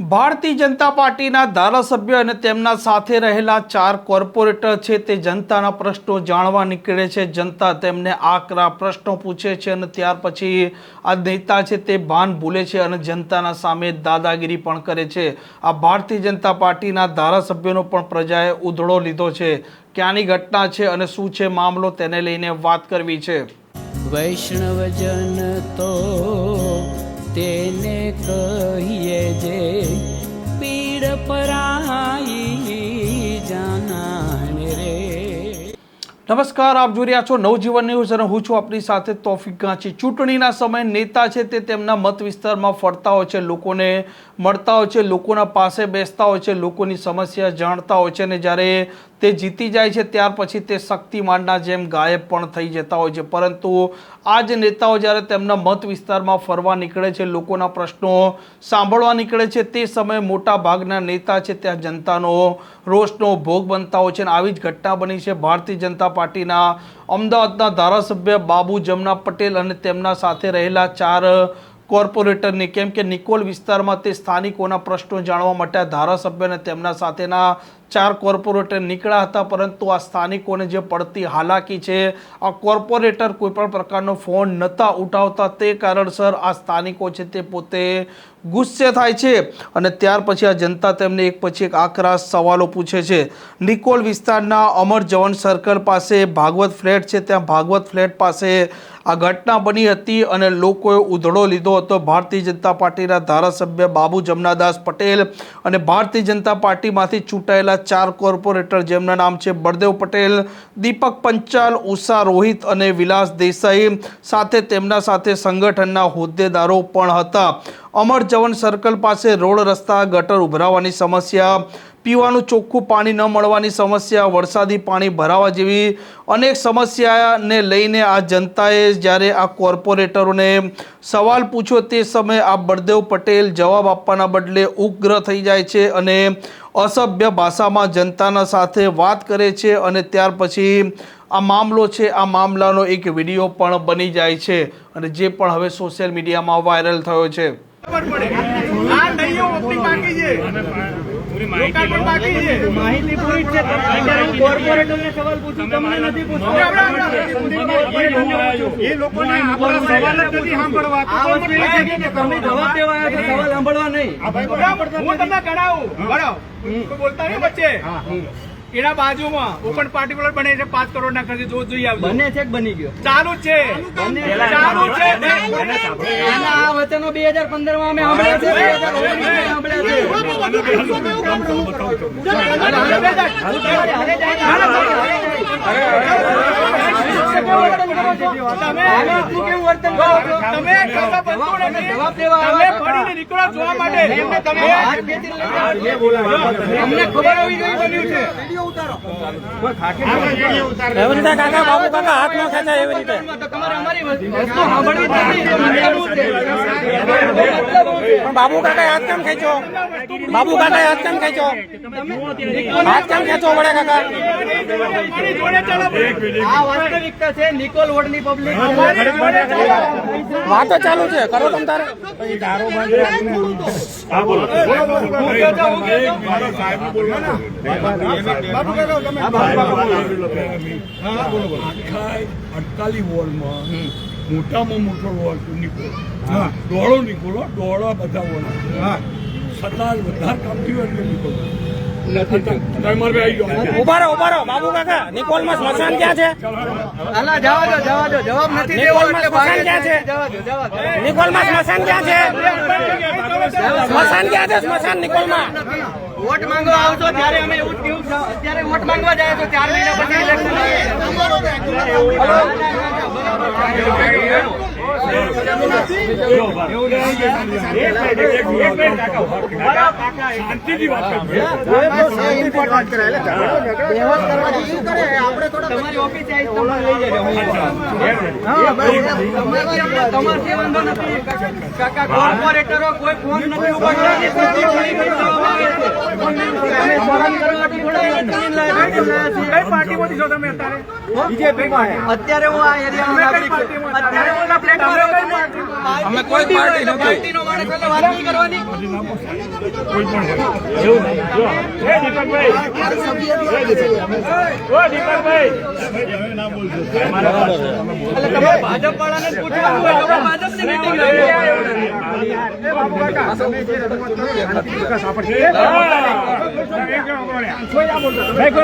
ભારતીય જનતા પાર્ટીના ધારાસભ્ય અને તેમના સાથે રહેલા ચાર કોર્પોરેટર છે તે જનતાના પ્રશ્નો જાણવા નીકળે છે. જનતા તેમને આકરા પ્રશ્નો પૂછે છે અને ત્યાર પછી આ નેતા છે તે ભાન ભૂલે છે અને જનતાના સામે દાદાગીરી પણ કરે છે. આ ભારતીય જનતા પાર્ટીના ધારાસભ્યનો પણ પ્રજાએ ઉધડો લીધો છે. ક્યાંની ઘટના છે અને શું છે મામલો તેને લઈને વાત કરવી છે. વૈષ્ણવજન તો તેને કહીએ જે પીડ પરાઈ જાનાને રે. નમસ્કાર, આપ જોઈ રહ્યા છો નવજીવન ન્યૂઝ અને હું છું આપની સાથે તોફિક ગાંચી. ચૂંટણીના સમયે નેતા છે તે તેમના મત વિસ્તારમાં ફરતા હોય છે, લોકોને મળતા હોય છે, લોકોના પાસે બેસતા હોય છે, લોકોની સમસ્યા જાણતા હોય છે અને જ્યારે તે જીતી જાય છે, ત્યાર પછી તે શક્તિમાનના જેમ ગાયબ પણ થઈ જતા હોય છે. પરંતુ આ જ નેતાઓ જ્યારે તેમના મત વિસ્તારમાં ફરવા નીકળે છે, લોકોના પ્રશ્નો સાંભળવા નીકળે છે, તે સમયે મોટા ભાગના નેતા છે, ત્યાં જનતાનો રોષનો ભોગ બનતા હોય છે અને આવી જ ઘટના બની છે. ભારતીય જનતા પાર્ટીના અમદાવાદના ધારાસભ્ય બાબુ જમના પટેલ અને તેમના સાથે રહેલા ચાર કોર્પોરેટરની, કેમ કે નિકોલ વિસ્તારમાં તે સ્થાનિકોના પ્રશ્નો જાણવા માટે ધારાસભ્ય અને તેમના સાથેના ચાર કોર્પોરેટર નીકળ્યા હતા, પરંતુ આ સ્થાનિકોને જે પડતી હાલાકી છે, આ કોર્પોરેટર કોઈ પણ પ્રકારનો ફોન નહોતા ઉઠાવતા. તે કારણસર આ સ્થાનિકો છે તે પોતે ગુસ્સે થાય છે અને ત્યાર પછી આ જનતા તેમને એક પછી એક આકરા સવાલો પૂછે છે. નિકોલ વિસ્તારના અમર જવાન સર્કલ પાસે ભાગવત ફ્લેટ છે. ત્યાં ભાગવત ફ્લેટ પાસે આ ઘટના બની હતી અને લોકોએ ઉધડો લીધો હતો. ભારતીય જનતા પાર્ટીના ધારાસભ્ય બાબુ જમનાદાસ પટેલ અને ભારતીય જનતા પાર્ટીમાંથી ચૂંટાયેલા ચાર કોર્પોરેટર જેમના નામ છે બળદેવ પટેલ, દીપક પંચાલ, ઉષા રોહિત અને વિલાસ દેસાઈ સાથે તેમના સાથે સંગઠનના હોદ્દેદારો પણ હતા. અમર જવન સર્કલ પાસે રોડ રસ્તા, ગટર ઉભરાવાની સમસ્યા, પીવાનું ચોખ્ખું પાણી ન મળવાની સમસ્યા, વરસાદી પાણી ભરાવા જેવી અનેક સમસ્યાને લઈને આ જનતાએ જ્યારે આ કોર્પોરેટરોને સવાલ પૂછ્યો તે સમયે આ બળદેવ પટેલ જવાબ આપવાના બદલે ઉગ્ર થઈ જાય છે અને અસભ્ય ભાષામાં જનતાના સાથે વાત કરે છે અને ત્યાર પછી આ મામલો છે, આ મામલાનો એક વીડિયો પણ બની જાય છે અને જે પણ હવે સોશિયલ મીડિયામાં વાયરલ થયો છે. ખબર પડે. આ નહીઓ ઓપનિંગ બાકી છે. લોકાર્પણ બાકી છે. માહિતી પૂરી છે. અત્યારે હું કોર્પોરેટરને સવાલ પૂછું તમને નથી પૂછતો. એ લોકોને આપણા સવાલ જ નથી સાંભળવા. આ વસ્તુ એ છે કે તમે જવાબ દેવા આવ્યા છો સવાલ સાંભળવા નહીં. હું તમને ગણાવું. બરાબર. બોલતા નહીં વચ્ચે? એના બાજુમાં ઓપન પાર્ટિક્યુલર બને છે પાંચ કરોડ ના ખર્ચે જોત જોઈ આવજો બને છે બની ગયો ચાલુ જ છે ચાલુ જ છે આ વચનો બે હજાર પંદરમાં અમે સાંભળ્યા છે કાકા બાબુ કાકા હાથ ન ખેંચાય? એવી રીતે? પણ બાબુ કાકા હાથ કેમ ખેંચો બાબુ કાકા હાથ કેમ ખેંચો હાથ કેમ ખેંચો વડે કાકા આ વાસ્તવિકતા છે નિકોલ વોર્ડની પબ્લિક વાતો ચાલુ છે કરો તમ તારે. અડતાલી વોર્ડમાં મોટામાં મોટો વોર્ડ નીકળો. ડોળો નીકળો ડોળા બધા વોર્ડ. છતાં વધારે કામ થયું એટલે નીકળો. તમારે આવી ગયો ઊભા રહો ઊભા રહો બાબુ કાકા. નિકોલમાં સ્મશાન ક્યાં છે? અલા જવા દો જવા દો. જવાબ નથી દેવો નિકોલમાં સ્મશાન ક્યાં છે? જવા દો જવા દો. નિકોલમાં સ્મશાન ક્યાં છે? સ્મશાન ક્યાં છે સ્મશાન નિકોલમાં? વોટ માંગવા આવશો ત્યારે અમે એવું જ કહ્યું અત્યારે વોટ માંગવા જાય તો ચાર મહિના પછી તમારી ઓફિસે તમારથી વાંધો નથી. કાકા કોર્પોરેટરો કોઈ ફોન નથી ઉપાડતા. અત્યારે હું? આ. અમે કોઈ પાર્ટી નથી કરવાની. ભાજપ વાળાને જ પૂછવાનું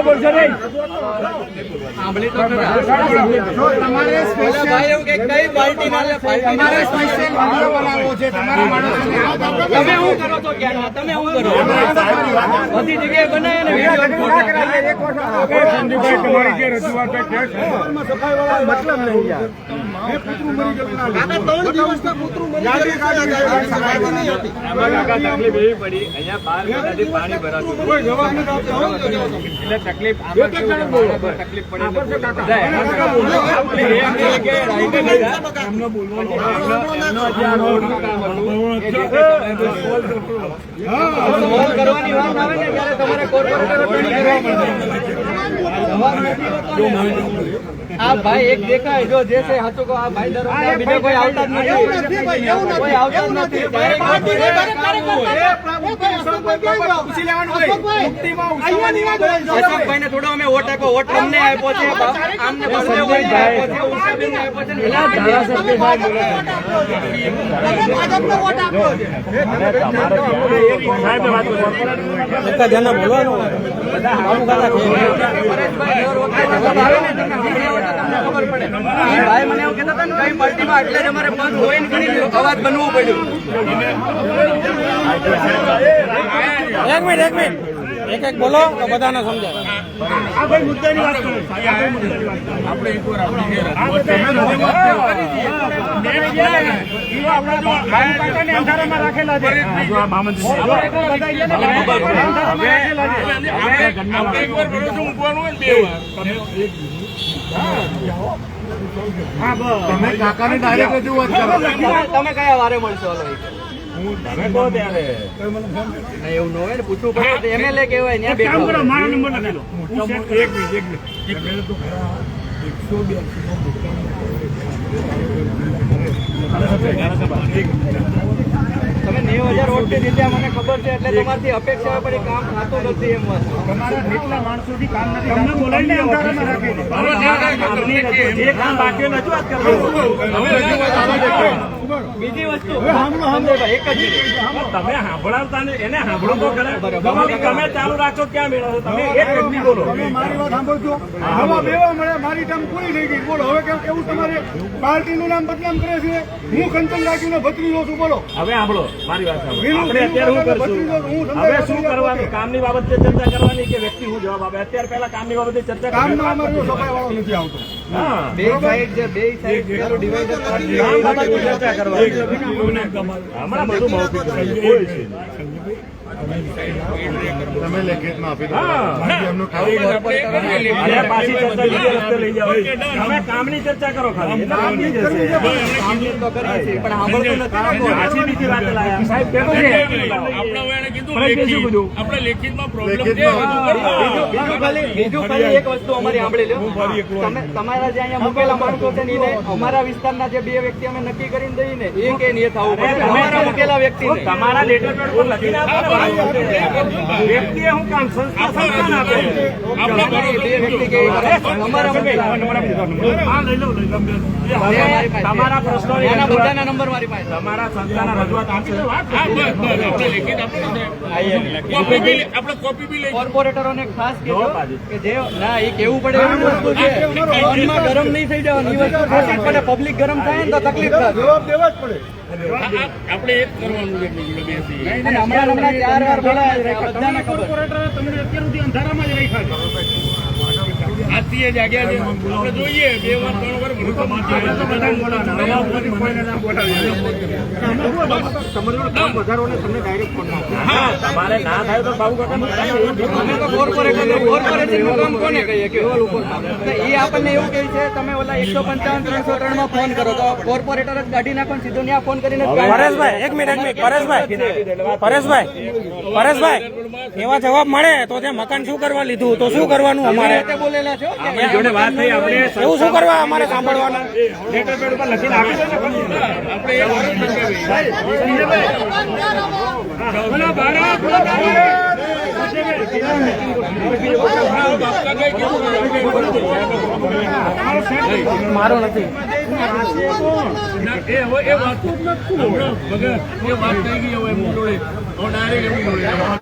meeting નહીં? ભાઈ એવું કે કઈ પાર્ટી ના લે પાર્ટી તમે શું કરો છો ક્યાં તમે શું કરો બધી જગ્યાએ બનાવે ને વીડિયો તમારી જે રજૂઆત છે કે છે? કોઈ જવાબ નથી આપતો. એમને કરવાની વાત આવે ને ત્યારે તમારે કોર્પોરેટર આ ભાઈ એક દેખાય જો જે છે સાચું કહો આ ભાઈ દર બીજો કોઈ આવતા જ નથી કોઈ આવતા જ નથી પૂછી લેવાનું હોય મુક્તિમાં ઉત્સવવાની વાત હોય. અશોકભાઈ ને થોડો અમે વોટ આપ્યો. વોટ અમને આપ્યો છે આમને બળદેવભાઈને આપ્યો છે ઉષાબેનને આપ્યો છે તમને તમને ભાઈ મને એવું કહેતા હતા ને કઈ પાર્ટીમાં એટલે જ અમારે પદ હોય ને કરી અવાજ બનવું પડ્યું એક મિનિટ એક મિનિટ. એક એક બોલો તો બધાને સમજાય આ ભાઈ મુદ્દાની વાત કરો આપણે એક વાર આપણી અંધારામાં રાખેલા છે. કાકાને ડાયરેક્ટ રજૂઆત કરો તમે- તમે કયા વારે મળશો એવું ન હોય ને પૂછવું પડે એમએલએ કહેવાય ત્યાં કામ કરો મારો નંબર લખી લો. હું set કરી- એક મિનિટ એક મિનિટ. તમે તો એકસો તમે નેવું હજાર વોટ જીત્યા મને ખબર છે એટલે તમારથી અપેક્ષા હોય પણ કામ થતું નથી એમ વાત. તમારા જેટલા માણસોથી કામ નથી તમને બોલાવીને અંધારામાં રાખી બીજી વસ્તુ. એક જ તમે સાંભળાવતા ને એને સાંભળો તો ખરા. તમે તમે ચાલુ રાખો ક્યાં મેળવો તમે એક વ્યક્તિ બોલો. મારી વાત સાંભળજો. આમાં બેવા મળે મારી ટર્મ પૂરી થઈ ગઈ. બોલો હવે કેમ- કેવું તમારે? પાર્ટીનું નામ બદનામ કરે છે. હું કંચન રાખીને ભત્રીજો છું બોલો. હવે સાંભળો મારી વાત સાંભળો. આપણે અત્યારે શું કરશું? હવે શું કરવાનું. કામની બાબતે ચર્ચા કરવાની કે વ્યક્તિ હું? જવાબ આપે. અત્યારે પહેલા કામની બાબતે ચર્ચા કરવી. અમારો સફાઈ વાળો નથી આવતો. બે સાઈડ છે બે સાઈડ પેલું ડિવાઈડર કામ ચર્ચા કરવાની. હમણાં બધું મૌખિક છે. છે. તમે લેખિતમાં આપી હા. અને પાછી ચર્ચા રસ્તે લઈ જાઓ. તમે કામની ચર્ચા કરો ખાલી. કામની પણ. સાહેબ કેવું છે? બીજું બીજું ખાલી એક વસ્તુ અમારી સાંભળી લો તમે તમારા જે અહીંયા મૂકેલા માણસો છે ને અમારા વિસ્તારના જે બે વ્યક્તિ અમે નક્કી કરીને દઈએ ને એ કે નહીં થવું પડે. અમારા મૂકેલા વ્યક્તિ તમારા લેટર પેડ પર. વ્યક્તિએ કામ સંસ્થા સંસ્થાને આપે. બે વ્યક્તિ કે અમારા. તમારા પ્રશ્નો એના બધાના નંબર મારી કોર્પોરેટરોને ખાસ કહેજો કે જે ના એ કેવું પડે? એવી વસ્તુ છે. ફોનમાં ગરમ નહીં થઈ જવાનું. એ વસ્તુ થશે પણ પબ્લિક ગરમ થાય ને તો તકલીફ થાય. જવાબ દેવા જ પડે. અને હમણાં હમણાં ચાર વાર બોલાયા બધાને ખબર. તમને અત્યાર સુધી અંધારામાં જ રાખ્યા છે. આજથી એ જાગ્યા છે. આપણે જોઈએ બે વાર ત્રણ વાર ઉપરથી કોઈને ના. અમે તો કોર્પોરેટર કોર્પોરેશનનું કામ કોને કહીએ? કે તો એ આપણને એવું કહે છે તમે ઓલા એકસો પંચાવન ત્રણસો ત્રણમાં ફોન કરો. તો કોર્પોરેટર જ કાઢી નાખો ને સીધો ત્યાં ફોન કરીને પરેશભાઈ એક મિનિટ એક પરેશભાઈ. પરેશભાઈ. પરેશભાઈ એવા જવાબ મળે તો ત્યાં મકાન શું કરવા લીધું? તો શું કરવાનું અમારે? નાખો. બોલેલા છો કે એવું શું કરવા અમારે સાંભળવાનું બોલો ભારત મારો નથી ના, એ વાત જ નથી એ વાત થઈ ગઈ હવે એમની જોડે ડાયરેક્ટ એમની જોડે